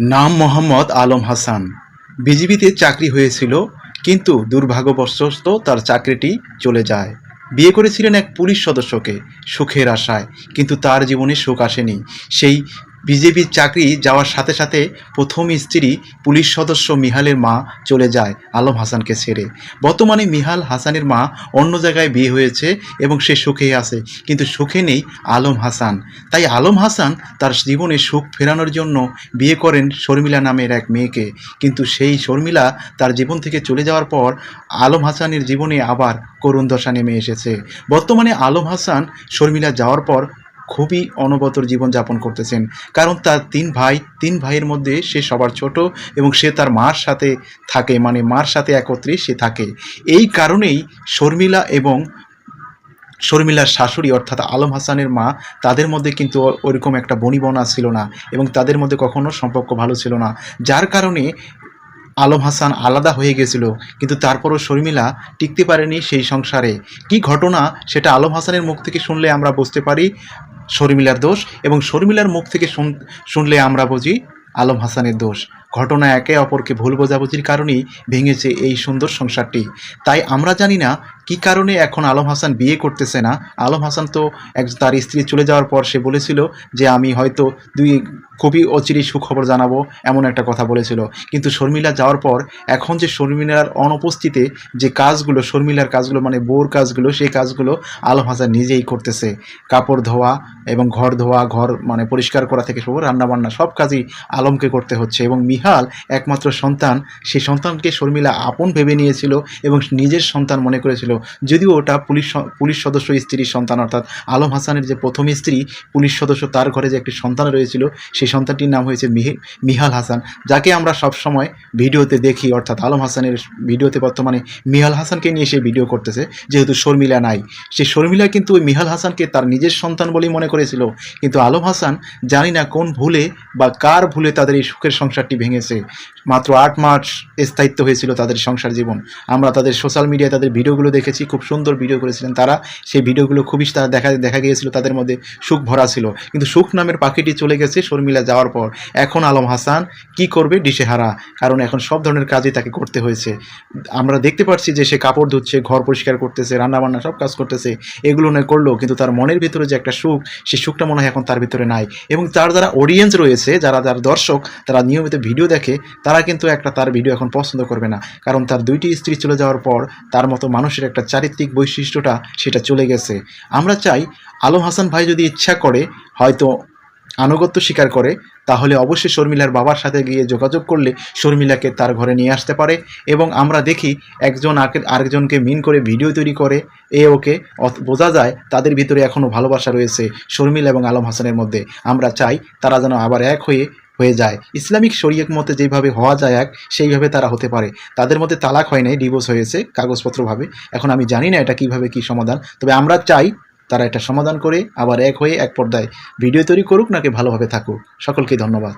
নাম মোহাম্মদ আলম হাসান। বিজিবিতে চাকরি হয়েছিল, কিন্তু দুর্ভাগ্যবশস্ত তার চাকরিটি চলে যায়। বিয়ে করেছিলেন এক পুলিশ সদস্যকে, সুখের আশায়, কিন্তু তার জীবনে সুখ আসেনি। সেই বিজেপির চাকরি যাওয়ার সাথে সাথে প্রথম স্ত্রী পুলিশ সদস্য মিহালের মা চলে যায় আলম হাসানকে ছেড়ে। বর্তমানে মিহাল হাসানের মা অন্য জায়গায় বিয়ে হয়েছে এবং সে সুখে আছে, কিন্তু সুখে নেই আলম হাসান। তাই আলম হাসান তার জীবনে সুখ ফেরানোর জন্য বিয়ে করেন শর্মিলা নামের এক মেয়েকে। কিন্তু সেই শর্মিলা তার জীবন থেকে চলে যাওয়ার পর আলম হাসানের জীবনে আবার করুণ দশা নেমে এসেছে। বর্তমানে আলম হাসান শর্মিলা যাওয়ার পর খুবই অনবতর জীবনযাপন করতেছেন। কারণ তার তিন ভাই, তিন ভাইয়ের মধ্যে সে সবার ছোট এবং সে তার মার সাথে থাকে মানে মার সাথে একত্রে সে থাকে। এই কারণেই শর্মিলা এবং শর্মিলার শাশুড়ি অর্থাৎ আলম হাসানের মা তাদের মধ্যে কিন্তু ওরকম একটা বনিবনা ছিল না এবং তাদের মধ্যে কখনো সম্পর্ক ভালো ছিল না। যার কারণে আলম হাসান আলাদা হয়ে গেছিল, কিন্তু তারপরও শর্মিলা টিকতে পারেনি সেই সংসারে। কি ঘটনা সেটা আলম হাসানের মুখ থেকে শুনলে আমরা বুঝতে পারি। শর্মিলার দোষ এবং শর্মিলার মুখ থেকে শুন- শুনলে আমরা বুঝি আলম হাসানের দোষ। ঘটনা একে অপরকে ভুল বোঝাবুঝির কারণেই ভেঙেছে এই সুন্দর সংসারটি। তাই আমরা জানি না কি কারণে এখন আলম হাসান বিয়ে করতেছে না? আলম হাসান তো এক, তার স্ত্রী চলে যাওয়ার পর সে বলেছিল যে, আমি হয়তো দুই খুবই অচিরেই সুখবর জানাব, এমন একটা কথা বলেছিল। কিন্তু শর্মিলা যাওয়ার পর, এখন যে শর্মিলার অনুপস্থিতিতে যে কাজগুলো, শর্মিলার কাজগুলো মানে বোর কাজগুলো, সেই কাজগুলো আলম হাসান নিজেই করতেছে। কাপড় ধোয়া এবং ঘর ধোয়া, ঘর মানে পরিষ্কার করা থেকে করে রান্নাবান্না সব কাজই আলমকে করতে হচ্ছে এবং মিহাল একমাত্র সন্তান সেই সন্তানকে শর্মিলা আপন ভেবে নিয়েছিল এবং নিজের সন্তান মনে করেছিল যদিও ওটা পুলিশ পুলিশ সদস্য স্ত্রীর সন্তান, অর্থাৎ আলম হাসানের যে প্রথম স্ত্রী, পুলিশ সদস্য তার ঘরে যে একটি সন্তান রয়েছিল, সেই সন্তানটির নাম হয়েছে মিহি, মিহাল হাসান, যাকে আমরা সব সময় ভিডিওতে দেখি, অর্থাৎ আলম হাসানের ভিডিওতে বর্তমানে মিহাল হাসানকে নিয়ে সে ভিডিও করতেছে, যেহেতু শর্মিলা নাই। সেই শর্মিলা কিন্তু ওই মিহাল হাসানকে তার নিজের সন্তান বলেই মনে করেছিল, কিন্তু আলম হাসান জানি না কোন ভুলে বা কার ভুলে তাদের এই সুখের সংসারটি ভেঙেছে। মাত্র আট মাস স্থায়িত্ব হয়েছিল তাদের সংসার জীবন। আমরা তাদের সোশ্যাল মিডিয়ায় তাদের ভিডিওগুলো দেখেছি, খুব সুন্দর ভিডিও করেছিলেন তারা। সেই ভিডিওগুলো খুবই তারা দেখা দেখা গিয়েছিল, তাদের মধ্যে সুখ ভরা ছিল। কিন্তু সুখ নামের পাখিটি চলে গেছে শর্মিলা যাওয়ার পর। এখন আলম হাসান কি করবে দিশেহারা? কারণ এখন সব ধরনের কাজই তাকে করতে হয়েছে। আমরা দেখতে পাচ্ছি যে সে কাপড় ধুচ্ছে, ঘর পরিষ্কার করতেছে, রান্নাবান্না সব কাজ করতেছে, এগুলো নয় করল কিন্তু তার মনের ভিতরে যে একটা সুখ সেই সুখটা মনে হয় এখন তার ভিতরে নাই। এবং তার যারা অডিয়েন্স রয়েছে, যারা, যার দর্শক, তারা নিয়মিত ভিডিও দেখে, তারা কিন্তু একটা তার ভিডিও এখন পছন্দ করবে না। কারণ তার দুইটি স্ত্রী চলে যাওয়ার পর, তার মতো মানুষের একটা চারিত্রিক বৈশিষ্ট্যটা সেটা চলে গেছে। আমরা চাই আলম হাসান ভাই যদি ইচ্ছা করে, হয়তো আনুগত্য স্বীকার করে, তাহলে অবশ্যই শর্মিলার বাবার সাথে গিয়ে যোগাযোগ করলে শর্মিলাকে তার ঘরে নিয়ে আসতে পারে এবং আমরা দেখি একজন আরেকজনকে মিন করে ভিডিও তৈরি করে, এ ওকে বোঝা যায় তাদের ভিতরে এখনও ভালোবাসা রয়েছে শর্মিলা এবং আলম হাসানের মধ্যে। আমরা চাই তারা যেন আবার এক হয়ে হয়ে যায়। ইসলামিক শরীয়ত মতে যেভাবে হওয়া যায় এক, সেইভাবে তারা হতে পারে। তাদের মধ্যে তালাক হয় নাই ডিভোর্স হয়েছে কাগজপত্রভাবে। এখন আমি জানি না এটা কীভাবে কি সমাধান। তবে আমরা চাই তারা এটা সমাধান করে, আবার এক হয়ে এক পর্দায় ভিডিও তৈরি করুক নাকি ভালোভাবে থাকুক। সকলকে ধন্যবাদ।